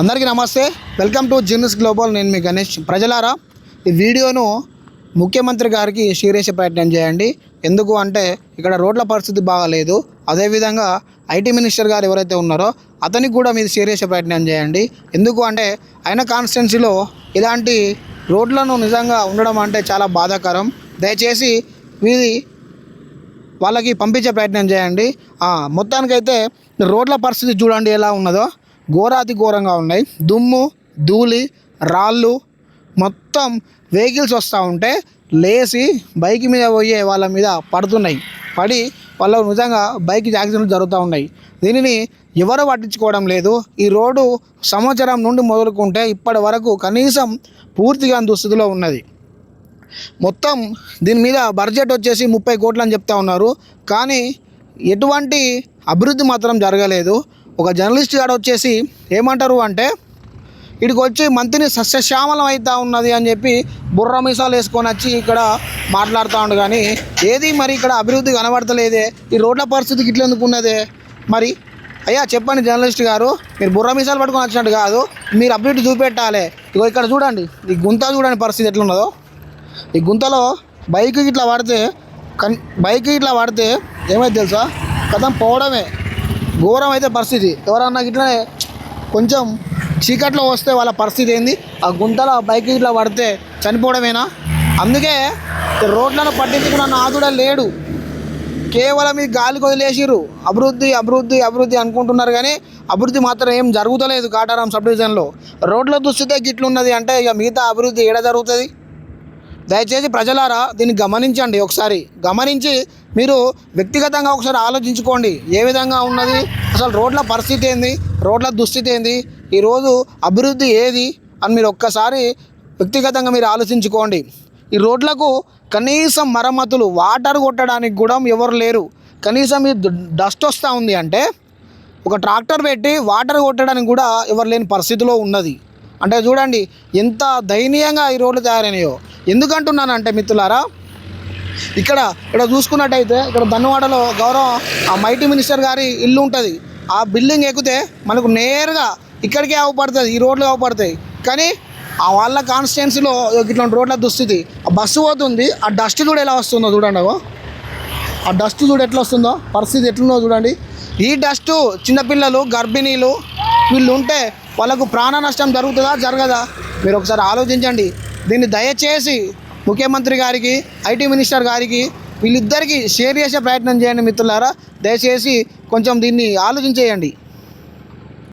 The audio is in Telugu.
అందరికీ నమస్తే. వెల్కమ్ టు జిన్స్ గ్లోబల్ నేను మీ గణేష్. ప్రజలారా ఈ వీడియోను ముఖ్యమంత్రి గారికి షేర్ ప్రయత్నం చేయండి. ఎందుకు అంటే ఇక్కడ రోడ్ల పరిస్థితి బాగాలేదు. అదేవిధంగా ఐటీ మినిస్టర్ గారు ఎవరైతే ఉన్నారో అతనికి కూడా మీరు షేర్ ప్రయత్నం చేయండి. ఎందుకు అంటే ఆయన కాన్స్టిట్యున్సీలో ఇలాంటి రోడ్లను నిజంగా ఉండడం అంటే చాలా బాధాకరం. దయచేసి వీరి వాళ్ళకి పంపించే ప్రయత్నం చేయండి. మొత్తానికైతే రోడ్ల పరిస్థితి చూడండి ఎలా ఉన్నదో. ఘోరాతి ఘోరంగా ఉన్నాయి. దుమ్ము ధూళి రాళ్ళు మొత్తం వెహికల్స్ వస్తూ ఉంటే లేచి బైక్ మీద పోయే వాళ్ళ మీద పడుతున్నాయి. పడి వాళ్ళ నిజంగా బైక్ యాక్సిడెంట్లు జరుగుతూ ఉన్నాయి. దీనిని ఎవరు పట్టించుకోవడం లేదు. ఈ రోడ్డు సంవత్సరం నుండి మొదలుకుంటే ఇప్పటి వరకు కనీసం పూర్తిగా దుస్థితిలో ఉన్నది. మొత్తం దీని మీద బడ్జెట్ వచ్చేసి ముప్పై కోట్లు అని చెప్తా ఉన్నారు. కానీ ఎటువంటి అభివృద్ధి మాత్రం జరగలేదు. ఒక జర్నలిస్ట్ గారు వచ్చేసి ఏమంటారు అంటే ఇక్కడికి వచ్చి మంత్రిని సస్యశ్యామలం అవుతా ఉన్నది అని చెప్పి బుర్ర మీసాలు వేసుకొని వచ్చి ఇక్కడ మాట్లాడుతూ ఉండు కానీ ఏది మరి ఇక్కడ అభివృద్ధి కనబడతలేదే? ఈ రోడ్ల పరిస్థితికి ఇట్లా ఎందుకు ఉన్నదే? మరి అయ్యా చెప్పండి జర్నలిస్ట్ గారు మీరు బుర్ర మీసాలు పట్టుకొని వచ్చినట్టు కాదు మీరు అభివృద్ధి చూపెట్టాలి. ఇగో ఇక్కడ చూడండి ఈ గుంత చూడండి పరిస్థితి ఎట్లున్నదో. ఈ గుంతలో బైక్ ఇట్లా పడితే కన్ బైక్ ఇట్లా పడితే ఏమైతే తెలుసా? కథం పోవడమే. ఘోరం అయితే పరిస్థితి. ఎవరన్నా ఇట్లనే కొంచెం చీకట్లో వస్తే వాళ్ళ పరిస్థితి ఏంది? ఆ గుంతలో బైక్ ఇట్లా పడితే చనిపోవడమేనా? అందుకే రోడ్లను పట్టించుకున్న నాదుడ లేడు. కేవలం ఈ గాలి వదిలేసిర్రు. అభివృద్ధి అభివృద్ధి అభివృద్ధి అనుకుంటున్నారు కానీ అభివృద్ధి మాత్రం ఏం జరుగుతలేదు కాటారం సబ్ డివిజన్లో. రోడ్ల దుస్థితే గిట్లున్నది అంటే ఇక మిగతా అభివృద్ధి ఏడ జరుగుతుంది? దయచేసి ప్రజలారా దీన్ని గమనించండి ఒకసారి. గమనించి మీరు వ్యక్తిగతంగా ఒకసారి ఆలోచించుకోండి. ఏ విధంగా ఉన్నది? అసలు రోడ్ల పరిస్థితి ఏంది? రోడ్ల దుస్థితి ఏంది? ఈరోజు అభివృద్ధి ఏది? అని మీరు ఒక్కసారి వ్యక్తిగతంగా మీరు ఆలోచించుకోండి. ఈ రోడ్లకు కనీసం మరమ్మతులు వాటర్ కొట్టడానికి కూడా ఎవరు లేరు. కనీసం ఈ డస్ట్ వస్తూ ఉంది అంటే ఒక ట్రాక్టర్ పెట్టి వాటర్ కొట్టడానికి కూడా ఎవరు లేని పరిస్థితిలో ఉన్నది. అంటే చూడండి ఎంత దయనీయంగా ఈ రోడ్లు తయారైనాయో. ఎందుకంటున్నానంటే మిత్రులారా ఇక్కడ ఇక్కడ చూసుకున్నట్టయితే ఇక్కడ ధన్వాడలో గౌరవ ఆ మైటీ మినిస్టర్ గారి ఇల్లు ఉంటుంది. ఆ బిల్డింగ్ ఎక్కితే మనకు నేరుగా ఇక్కడికే అవపడుతుంది ఈ రోడ్లు అవపడతాయి. కానీ ఆ వాళ్ళ కాన్స్టిట్యున్సీలో ఇట్లాంటి రోడ్ల దుస్థితి. ఆ బస్సు పోతుంది ఆ డస్ట్ చూడ ఎలా వస్తుందో చూడండి ఆ డస్ట్ చూడు ఎట్లా వస్తుందో పరిస్థితి ఎట్లుందో చూడండి. ఈ డస్ట్ చిన్నపిల్లలు గర్భిణీలు వీళ్ళు ఉంటే వాళ్ళకు ప్రాణ నష్టం జరుగుతుందా జరగదా? మీరు ఒకసారి ఆలోచించండి. దీన్ని దయచేసి ముఖ్యమంత్రి గారికి ఐటీ మినిస్టర్ గారికి వీళ్ళిద్దరికీ షేర్ చేసే ప్రయత్నం చేయండి మిత్రులారా. దయచేసి కొంచెం దీన్ని ఆలోచించేయండి.